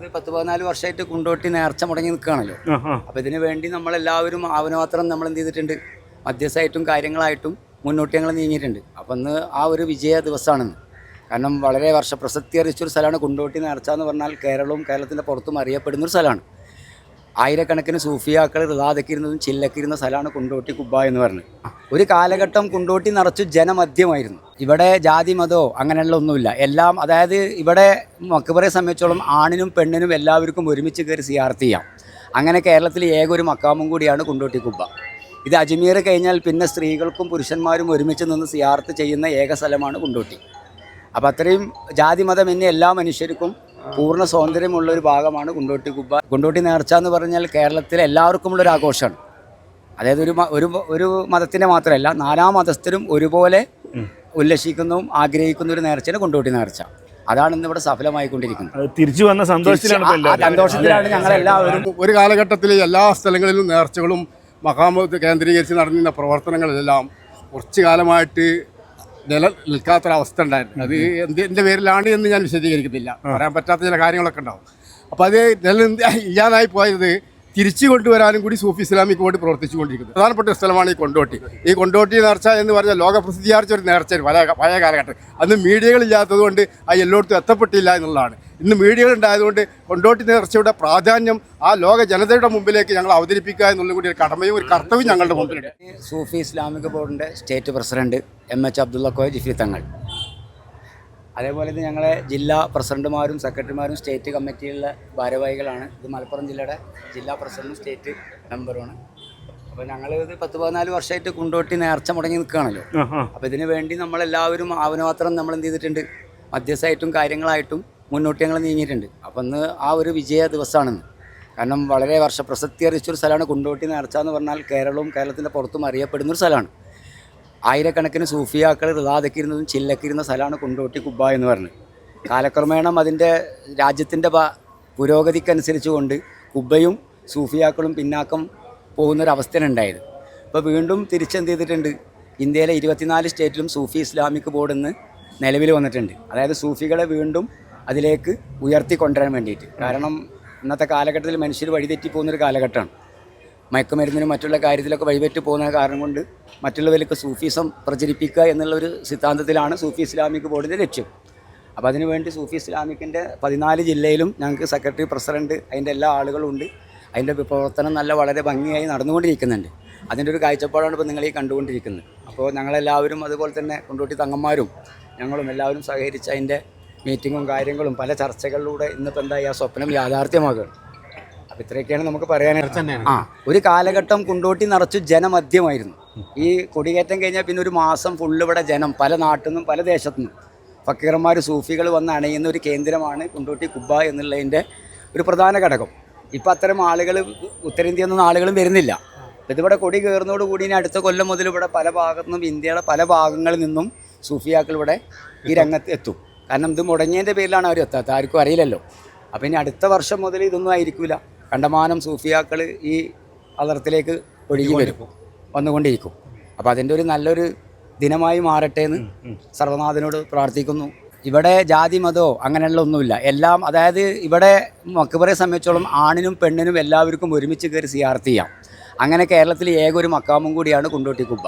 ഇത് പത്ത് പതിനാല് വർഷമായിട്ട് കുണ്ടോട്ടി നേർച്ച മുടങ്ങി നിൽക്കുകയാണല്ലോ. ആ. ഇതിനു വേണ്ടി നമ്മളെല്ലാവരും ആവനമാത്രം നമ്മൾ എന്ത് ചെയ്തിട്ടുണ്ട്? മധ്യസ്ഥമായിട്ടും കാര്യങ്ങളായിട്ടും മുന്നോട്ട് ഞങ്ങൾ നീങ്ങിയിട്ടുണ്ട്. അപ്പം ഇന്ന് ആ ഒരു വിജയ ദിവസമാണെന്ന്. കാരണം വളരെ വർഷ പ്രസക്തി അറിയിച്ചൊരു സ്ഥലമാണ് കുണ്ടോട്ടി നേർച്ച എന്ന് പറഞ്ഞാൽ കേരളവും കേരളത്തിന്റെ പുറത്തും അറിയപ്പെടുന്ന ഒരു സ്ഥലമാണ്. ആയിരക്കണക്കിന് സൂഫിയാക്കൾ റിലാദക്കിരുന്നതും ചില്ലക്കിരുന്ന സ്ഥലമാണ് കുണ്ടോട്ടി കുബ്ബ എന്ന് പറഞ്ഞത് ഒരു കാലഘട്ടം കുണ്ടോട്ടി നിറച്ചു ജനമദ്യമായിരുന്നു ഇവിടെ ജാതി മതമോ അങ്ങനെയുള്ള ഒന്നുമില്ല. എല്ലാം അതായത് ഇവിടെ മക്കബറെ സംബന്ധിച്ചോളം ആണിനും പെണ്ണിനും എല്ലാവർക്കും ഒരുമിച്ച് കയറി സിയാർത്ത് ചെയ്യാം. അങ്ങനെ കേരളത്തിലെ ഏക ഒരു മക്കാമും കൂടിയാണ് കുണ്ടോട്ടി കുബ്ബ. ഇത് അജ്മീർ കഴിഞ്ഞാൽ പിന്നെ സ്ത്രീകൾക്കും പുരുഷന്മാരും ഒരുമിച്ച് നിന്ന് സിയാർത്ത് ചെയ്യുന്ന ഏക സ്ഥലമാണ് കുണ്ടോട്ടി. അപ്പോൾ അത്രയും ജാതി മതം എന്നീ എല്ലാ മനുഷ്യർക്കും പൂർണ സ്വാതന്ത്ര്യമുള്ള ഒരു ഭാഗമാണ് കുണ്ടോട്ടി കുബ്ബ. കുണ്ടോട്ടി നേർച്ച എന്ന് പറഞ്ഞാൽ കേരളത്തിലെ എല്ലാവർക്കുമുള്ള ഒരു ആഘോഷമാണ്. അതായത് ഒരു ഒരു ഒരു മതത്തിന്റെ മാത്രമല്ല നാലാം മതസ്ഥരും ഒരുപോലെ ഉല്ലസിക്കുന്നതും ആഗ്രഹിക്കുന്ന ഒരു നേർച്ചയാണ് കുണ്ടോട്ടി നേർച്ച. അതാണ് ഇന്ന് ഇവിടെ സഫലമായിക്കൊണ്ടിരിക്കുന്നത്. തിരിച്ചു വന്ന സന്തോഷത്തിലാണ് സന്തോഷത്തിലാണ് ഞങ്ങൾ എല്ലാവരും ഒരു കാലഘട്ടത്തിൽ എല്ലാ സ്ഥലങ്ങളിലും നേർച്ചകളും മഹാമത് കേന്ദ്രീകരിച്ച് നടന്നിരുന്ന പ്രവർത്തനങ്ങളെല്ലാം കുറച്ചു കാലമായിട്ട് നില നിൽക്കാത്തൊരവസ്ഥ ഉണ്ടായിരുന്നു അത് എന്ത് എന്റെ പേരിലാണ് എന്ന് ഞാൻ വിശദീകരിക്കുന്നില്ല പറയാൻ പറ്റാത്ത ചില കാര്യങ്ങളൊക്കെ ഉണ്ടാവും. അപ്പോൾ അത് നില ഇല്ലാതായി പോയത് തിരിച്ചു കൊണ്ടുവരാനും കൂടി സൂഫി ഇസ്ലാമിക്ക് വേണ്ടി പ്രവർത്തിച്ചുകൊണ്ടിരിക്കുന്നത്. പ്രധാനപ്പെട്ട സ്ഥലമാണ് ഈ കൊണ്ടോട്ടി. ഈ കൊണ്ടോട്ടി നേർച്ച എന്ന് പറഞ്ഞാൽ ലോക പ്രസിദ്ധിയാർച്ച ഒരു നേർച്ച പഴയ പഴയ കാലഘട്ടം. അന്ന് മീഡിയകളില്ലാത്തതുകൊണ്ട് ആ എല്ലായിടത്തും എത്തപ്പെട്ടില്ല എന്നുള്ളതാണ്. ഇന്ന് മീഡിയകൾ ഉണ്ടായതുകൊണ്ട് കൊണ്ടോട്ടി നേർച്ചയുടെ പ്രാധാന്യം ആ ലോക ജനതയുടെ മുമ്പിലേക്ക് ഞങ്ങൾ അവതരിപ്പിക്കുക എന്നുള്ള കൂടി ഒരു കടമയും ഒരു കർത്തവ്യം ഞങ്ങളുടെ മുമ്പിലുണ്ട്. സൂഫി ഇസ്ലാമിക് ബോർഡിന്റെ state president M H Abdulla Koya Jifi Thangal. അതേപോലെ ഇത് ഞങ്ങളെ ജില്ലാ പ്രസിഡന്റുമാരും സെക്രട്ടറിമാരും സ്റ്റേറ്റ് കമ്മിറ്റിയിലുള്ള ഭാരവാഹികളാണ്. ഇത് മലപ്പുറം ജില്ലയുടെ ജില്ലാ പ്രസിഡന്റും സ്റ്റേറ്റ് മെമ്പറുമാണ്. അപ്പോൾ ഞങ്ങൾ ഇത് പത്ത് പതിനാല് വർഷമായിട്ട് കുണ്ടോട്ടി നേർച്ച മുടങ്ങി നിൽക്കുകയാണല്ലോ. അപ്പോൾ ഇതിനു വേണ്ടി നമ്മളെല്ലാവരും ആവനമാത്രം നമ്മൾ എന്ത് ചെയ്തിട്ടുണ്ട്? മധ്യസ്ഥമായിട്ടും കാര്യങ്ങളായിട്ടും മുന്നോട്ട് ഞങ്ങൾ നീങ്ങിയിട്ടുണ്ട്. അപ്പം ഇന്ന് ആ ഒരു വിജയ ദിവസമാണെന്ന്. കാരണം വളരെ വർഷ പ്രസക്തി അറിയിച്ചൊരു സ്ഥലമാണ് കുണ്ടോട്ടി നേർച്ച എന്ന് പറഞ്ഞാൽ കേരളവും കേരളത്തിന്റെ പുറത്തും അറിയപ്പെടുന്നൊരു സ്ഥലമാണ്. ആയിരക്കണക്കിന് സൂഫിയാക്കൾ റിലാദക്കിരുന്നതും ചില്ലക്കിരുന്ന സ്ഥലമാണ് കുണ്ടോട്ടി കുബ്ബ എന്ന് പറഞ്ഞത് കാലക്രമേണം അതിന്റെ രാജ്യത്തിന്റെ പുരോഗതിക്കനുസരിച്ച് കൊണ്ട് കുബ്ബയും സൂഫിയാക്കളും പിന്നാക്കം പോകുന്നൊരവസ്ഥയുണ്ടായത് ഇപ്പോൾ വീണ്ടും തിരിച്ചെന്ത് ചെയ്തിട്ടുണ്ട് ഇന്ത്യയിലെ ഇരുപത്തിനാല് സ്റ്റേറ്റിലും സൂഫി ഇസ്ലാമിക് ബോർഡ് ഇന്ന് നിലവിൽ വന്നിട്ടുണ്ട്. അതായത് സൂഫികളെ വീണ്ടും അതിലേക്ക് ഉയർത്തി കൊണ്ടുവരാൻ വേണ്ടിയിട്ട്. കാരണം ഇന്നത്തെ കാലഘട്ടത്തിൽ മനുഷ്യർ വഴിതെറ്റി പോകുന്നൊരു കാലഘട്ടമാണ്. മയക്കുമരുന്നിനും മറ്റുള്ള കാര്യത്തിലൊക്കെ വഴിപറ്റി പോകുന്ന കാരണം കൊണ്ട് മറ്റുള്ളവരിലൊക്കെ സൂഫിസം പ്രചരിപ്പിക്കുക എന്നുള്ളൊരു സിദ്ധാന്തത്തിലാണ് സൂഫി ഇസ്ലാമിക് ബോർഡിന്റെ ലക്ഷ്യം. അപ്പോൾ അതിനുവേണ്ടി സൂഫി ഇസ്ലാമിക്കിന്റെ പതിനാല് ജില്ലയിലും ഞങ്ങൾക്ക് സെക്രട്ടറി പ്രസിഡന്റ് അതിന്റെ എല്ലാ ആളുകളും ഉണ്ട് അതിന്റെ പ്രവർത്തനം നല്ല വളരെ ഭംഗിയായി നടന്നുകൊണ്ടിരിക്കുന്നുണ്ട്. അതിന്റെ ഒരു കാഴ്ചപ്പാടാണ് ഇപ്പോൾ നിങ്ങൾ ഈ കണ്ടുകൊണ്ടിരിക്കുന്നത്. അപ്പോൾ ഞങ്ങളെല്ലാവരും അതുപോലെ തന്നെ കൊണ്ടോട്ടി തങ്ങന്മാരും ഞങ്ങളും എല്ലാവരും സഹകരിച്ച് അതിന്റെ മീറ്റിങ്ങും കാര്യങ്ങളും പല ചർച്ചകളിലൂടെ ഇന്നിപ്പോൾ എന്തായി? ആ സ്വപ്നം യാഥാർത്ഥ്യമാകുകയാണ്. ഇത്രയൊക്കെയാണ് നമുക്ക് പറയാനായിട്ട് ആ ഒരു കാലഘട്ടം കുണ്ടോട്ടി നിറച്ചു ജനമധ്യമായിരുന്നു. ഈ കൊടികയറ്റം കഴിഞ്ഞാൽ പിന്നെ ഒരു മാസം ഫുള്ള് ഇവിടെ ജനം പല നാട്ടിൽ നിന്നും പല ദേശത്തു നിന്നും ഫക്കീർമാർ സൂഫികൾ വന്ന് അണയുന്ന ഒരു കേന്ദ്രമാണ് കുണ്ടോട്ടി കുബ്ബ എന്നുള്ളതിന്റെ ഒരു പ്രധാന ഘടകം. ഇപ്പം അത്തരം ആളുകൾ ഉത്തരേന്ത്യയിൽ നിന്നും ആളുകളും വരുന്നില്ല. ഇതിവിടെ കൊടി കയറുന്നതോട് കൂടി ഇനി അടുത്ത കൊല്ലം മുതൽ ഇവിടെ പല ഭാഗത്തു നിന്നും ഇന്ത്യയുടെ പല ഭാഗങ്ങളിൽ നിന്നും സൂഫിയാക്കൾ ഇവിടെ ഈ രംഗത്ത് എത്തും. കാരണം ഇത് മുടങ്ങിയതിന്റെ പേരിലാണ് അവർ എത്താത്തത്. ആർക്കും അറിയില്ലല്ലോ. അപ്പം ഇനി അടുത്ത വർഷം മുതൽ ഇതൊന്നും ആയിരിക്കില്ല കണ്ടമാനം സൂഫിയാക്കൾ ഈ അതർത്തിലേക്ക് ഒഴുകി വരും. വന്നുകൊണ്ടിരിക്കും. അപ്പോൾ അതിന്റെ ഒരു നല്ലൊരു ദിനമായി മാറട്ടെ എന്ന് സർവനാഥനോട് പ്രാർത്ഥിക്കുന്നു. ഇവിടെ ജാതി മതമോ അങ്ങനെയുള്ള ഒന്നുമില്ല. എല്ലാം അതായത് ഇവിടെ മക്കബറെ സംബന്ധിച്ചോളം ആണിനും പെണ്ണിനും എല്ലാവർക്കും ഒരുമിച്ച് കയറി സിയാർത്ത് ചെയ്യാം. അങ്ങനെ കേരളത്തിൽ ഏക ഒരു മക്കാമും കൂടിയാണ് കുണ്ടോട്ടി കുബ്ബ.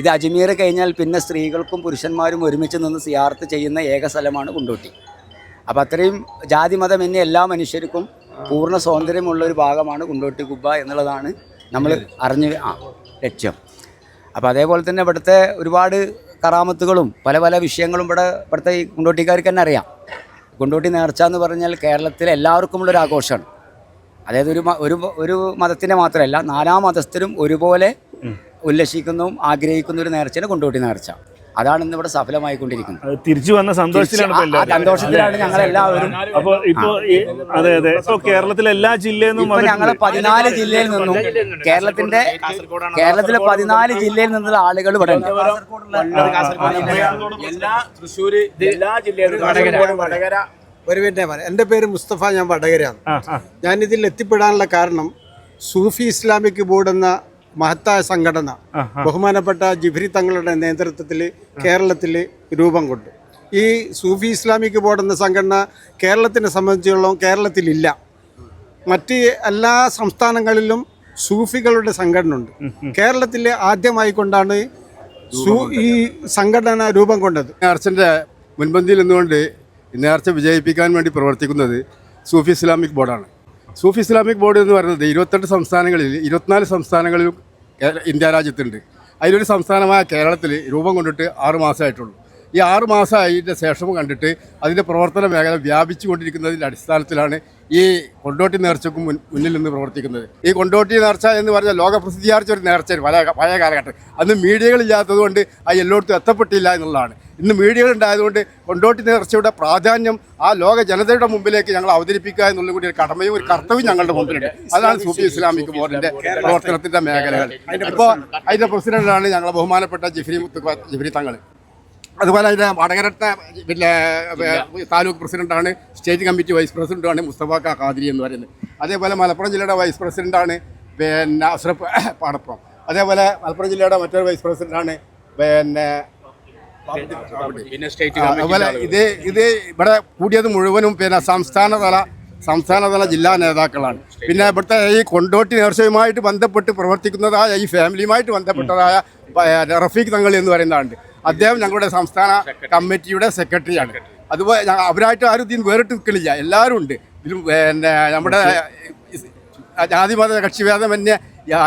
ഇത് അജ്മീർ കഴിഞ്ഞാൽ പിന്നെ സ്ത്രീകൾക്കും പുരുഷന്മാരും ഒരുമിച്ച് നിന്ന് സിയാർത്ത് ചെയ്യുന്ന ഏക സ്ഥലമാണ് കുണ്ടോട്ടി. അപ്പോൾ അത്രയും ജാതി മതം എന്നീ എല്ലാ മനുഷ്യർക്കും പൂർണ സ്വാതന്ത്ര്യമുള്ള ഒരു ഭാഗമാണ് കുണ്ടോട്ടി കുബ്ബ എന്നുള്ളതാണ് നമ്മൾ അറിഞ്ഞ് ആ ലക്ഷ്യം. അപ്പോൾ അതേപോലെ തന്നെ ഇവിടുത്തെ ഒരുപാട് കറാമത്തുകളും പല പല വിഷയങ്ങളും ഇവിടെ ഇവിടുത്തെ ഈ കുണ്ടോട്ടിക്കാർക്ക് തന്നെ അറിയാം. കുണ്ടോട്ടി നേർച്ച എന്ന് പറഞ്ഞാൽ കേരളത്തിലെ എല്ലാവർക്കുമുള്ള ഒരു ആഘോഷമാണ്. അതായത് ഒരു ഒരു ഒരു മതത്തിന്റെ മാത്രമല്ല നാലാം മതസ്ഥരും ഒരുപോലെ ഉല്ലസിക്കുന്നതും ആഗ്രഹിക്കുന്ന ഒരു നേർച്ചയാണ് കുണ്ടോട്ടി നേർച്ച. അതാണ് ഇന്ന് ഇവിടെ സഫലമായിക്കൊണ്ടിരിക്കുന്നത് തിരിച്ചു വന്ന സന്തോഷത്തിലാണ് സന്തോഷത്തിലാണ് ഞങ്ങൾ ആ എല്ലാവരും സന്തോഷത്തിലാണ് ഞങ്ങളെല്ലാവരും. അപ്പൊ ഇപ്പൊ അതെ അതെ. ഇപ്പൊ കേരളത്തിലെ എല്ലാ ജില്ലയിൽ നിന്നും ഞങ്ങൾ പതിനാല് ജില്ലയിൽ നിന്നും കേരളത്തിന്റെ കേരളത്തിലെ പതിനാല് ജില്ലയിൽ നിന്നുള്ള ആളുകൾ ഇവിടെ ഉണ്ട്. എല്ലാ തൃശ്ശൂര് എല്ലാ ജില്ലയിലും വടകര ഒരു മിനിറ്റ് പറയാം എന്റെ പേര് മുസ്തഫ ഞാൻ വടകരയാണ്. ഞാൻ ഇതിൽ എത്തിപ്പെടാനുള്ള കാരണം സൂഫി ഇസ്ലാമിക് ബോർഡ് എന്ന മഹത്തായ സംഘടന. ബഹുമാനപ്പെട്ട ജിഫ്രി തങ്ങളുടെ നേതൃത്വത്തിൽ കേരളത്തിൽ രൂപം കൊണ്ടു. ഈ സൂഫി ഇസ്ലാമിക് ബോർഡ് എന്ന സംഘടന കേരളത്തിനെ സംബന്ധിച്ചിടത്തോളം കേരളത്തിലില്ല. മറ്റ് എല്ലാ സംസ്ഥാനങ്ങളിലും സൂഫികളുടെ സംഘടന ഉണ്ട്. കേരളത്തിൽ ആദ്യമായി കൊണ്ടാണ് ഈ സംഘടന രൂപം കൊണ്ടത്. നേർച്ചന്റെ മുൻപന്തിയിൽ നിന്നുകൊണ്ട് നേർച്ച വിജയിപ്പിക്കാൻ വേണ്ടി പ്രവർത്തിക്കുന്നത് സൂഫി ഇസ്ലാമിക് ബോർഡാണ്. സൂഫി ഇസ്ലാമിക് ബോർഡ് എന്ന് പറയുന്നത് ഇരുപത്തെട്ട് സംസ്ഥാനങ്ങളിൽ ഇരുപത്തിനാല് സംസ്ഥാനങ്ങളിലും ഇന്ത്യ രാജ്യത്തുണ്ട്. അതിലൊരു സംസ്ഥാനമായ കേരളത്തിൽ രൂപം കൊണ്ടിട്ട് ആറ് മാസമായിട്ടുള്ളൂ ഈ ആറ് മാസമായതിന്റെ ശേഷം കണ്ടിട്ട് അതിന്റെ പ്രവർത്തന മേഖല വ്യാപിച്ചു കൊണ്ടിരിക്കുന്നതിന്റെ അടിസ്ഥാനത്തിലാണ് ഈ കൊണ്ടോട്ടി നേർച്ചക്കും മുന്നിൽ നിന്ന് പ്രവർത്തിക്കുന്നത്. ഈ കൊണ്ടോട്ടി നേർച്ച എന്ന് പറഞ്ഞാൽ ലോകപ്രസിദ്ധിയാർച്ച ഒരു നേർച്ച പഴയ പഴയ കാലഘട്ടം. അന്ന് മീഡിയകളില്ലാത്തത് കൊണ്ട് ആ എല്ലായിടത്തും എത്തപ്പെട്ടില്ല എന്നുള്ളതാണ്. ഇന്ന് മീഡിയകൾ ഉണ്ടായതുകൊണ്ട് കൊണ്ടോട്ടി നേർച്ചയുടെ പ്രാധാന്യം ആ ലോക ജനതയുടെ മുമ്പിലേക്ക് ഞങ്ങൾ അവതരിപ്പിക്കുക എന്നുള്ള കൂടി ഒരു കടമയും ഒരു കർത്തവ്യം ഞങ്ങളുടെ മുമ്പിലുണ്ട്. അതാണ് സൂഫി ഇസ്ലാമിക് ബോർഡിന്റെ പ്രവർത്തനത്തിന്റെ മേഖലകൾ. ഇപ്പോൾ അതിന്റെ പ്രസിഡന്റാണ് ഞങ്ങളെ ബഹുമാനപ്പെട്ട ജിഫ്രി മുത്ത് ജിഫ്രി തങ്ങൾ. അതുപോലെ അതിന്റെ വടകരത്തെ പിന്നെ താലൂക്ക് പ്രസിഡന്റാണ് സ്റ്റേറ്റ് കമ്മിറ്റി വൈസ് പ്രസിഡന്റാണ് മുസ്തഫ ഖാദിരി എന്ന് പറയുന്നത്. അതേപോലെ മലപ്പുറം ജില്ലയുടെ വൈസ് പ്രസിഡന്റാണ് പിന്നെ അഷ്റഫ് പാടപ്പുറം. അതേപോലെ മലപ്പുറം ജില്ലയുടെ മറ്റൊരു വൈസ് പ്രസിഡന്റാണ് പിന്നെ അതുപോലെ ഇത് ഇത് ഇവിടെ കൂടിയത് മുഴുവനും പിന്നെ സംസ്ഥാനതല സംസ്ഥാനതല ജില്ലാ നേതാക്കളാണ്. പിന്നെ ഇവിടുത്തെ ഈ കൊണ്ടോട്ടി നേർച്ചയുമായിട്ട് ബന്ധപ്പെട്ട് പ്രവർത്തിക്കുന്നതായ ഈ ഫാമിലിയുമായിട്ട് ബന്ധപ്പെട്ടതായ റഫീഖ് തങ്ങൾ എന്ന് പറയുന്നതാണ് അദ്ദേഹം ഞങ്ങളുടെ സംസ്ഥാന കമ്മിറ്റിയുടെ സെക്രട്ടറിയാണ്. അതുപോലെ അവരായിട്ട് ആരും ഇതിന് വേറിട്ട് നിൽക്കണില്ല എല്ലാവരും ഉണ്ട്. ഇതിലും പിന്നെ നമ്മുടെ ജാതിമത തന്നെ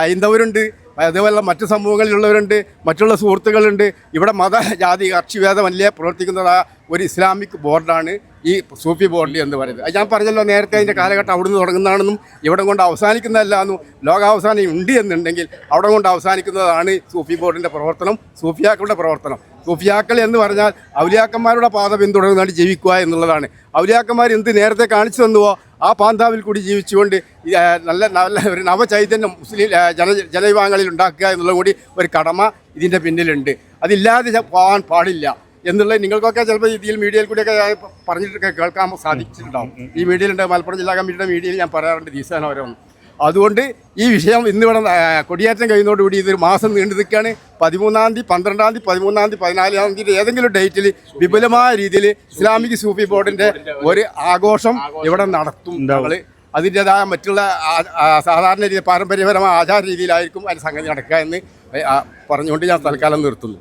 ഹൈന്ദവരുണ്ട്. അതേപോലെ മറ്റു സമൂഹങ്ങളിലുള്ളവരുണ്ട്. മറ്റുള്ള സുഹൃത്തുക്കളുണ്ട്. ഇവിടെ മത ജാതി കക്ഷിഭേദമല്ലേ പ്രവർത്തിക്കുന്നതായ ഒരു ഇസ്ലാമിക് ബോർഡാണ്. ഈ സൂഫി ബോർഡി എന്ന് പറയുന്നത്. ഞാൻ പറഞ്ഞല്ലോ നേരത്തെ അതിന്റെ കാലഘട്ടം അവിടുന്ന് തുടങ്ങുന്നതാണെന്നും ഇവിടെ കൊണ്ട് അവസാനിക്കുന്നതല്ല എന്നും ലോകാവസാനം ഉണ്ട് എന്നുണ്ടെങ്കിൽ അവിടെ കൊണ്ട് അവസാനിക്കുന്നതാണ് സൂഫി ബോർഡിന്റെ പ്രവർത്തനം സൂഫിയാക്കളുടെ പ്രവർത്തനം. സൂഫിയാക്കൾ എന്ന് പറഞ്ഞാൽ ഔലിയാക്കന്മാരുടെ പാത പിന്തുടർന്നാണ് ജീവിക്കുക എന്നുള്ളതാണ്. ഔലിയാക്കന്മാർ എന്ത് നേരത്തെ കാണിച്ചു തന്നുവോ ആ പാന്താവിൽ കൂടി ജീവിച്ചുകൊണ്ട് നല്ല നല്ല ഒരു നവചൈതന്യം മുസ്ലിം ജന ജനവിഭാഗങ്ങളിൽ ഉണ്ടാക്കുക എന്നുള്ളത് കൂടി ഒരു കടമ ഇതിന്റെ പിന്നിലുണ്ട്. അതില്ലാതെ പോകാൻ പാടില്ല. എന്നുള്ളത് നിങ്ങൾക്കൊക്കെ ചിലപ്പോൾ ഇതിൽ മീഡിയയിൽ കൂടിയൊക്കെ പറഞ്ഞിട്ട് കേൾക്കാൻ സാധിച്ചിട്ടുണ്ടാവും. ഈ മീഡിയയിലുണ്ട് മലപ്പുറം ജില്ലാ കമ്മിറ്റിയുടെ മീഡിയയിൽ ഞാൻ പറയാറുണ്ട് ദിവസേന ഓരോന്ന് അതുകൊണ്ട് ഈ വിഷയം ഇന്ന് ഇവിടെ കൊടിയേറ്റം കഴിയുന്നതോടുകൂടി ഇതൊരു മാസം നീണ്ടു നിൽക്കുകയാണ്. പതിമൂന്നാം തീയതി പന്ത്രണ്ടാം തീയതി പതിമൂന്നാം തീയതി പതിനാലാം തീയതി ഏതെങ്കിലും ഡേറ്റിൽ വിപുലമായ രീതിയിൽ ഇസ്ലാമിക് സൂഫി ബോർഡിന്റെ ഒരു ആഘോഷം ഇവിടെ നടത്തും നമ്മൾ അതിന്റെതായ മറ്റുള്ള സാധാരണ രീതി പാരമ്പര്യപരമായ ആചാര രീതിയിലായിരിക്കും അതിന് സംഗതി നടക്കുക എന്ന് പറഞ്ഞുകൊണ്ട് ഞാൻ തൽക്കാലം നിർത്തുന്നു.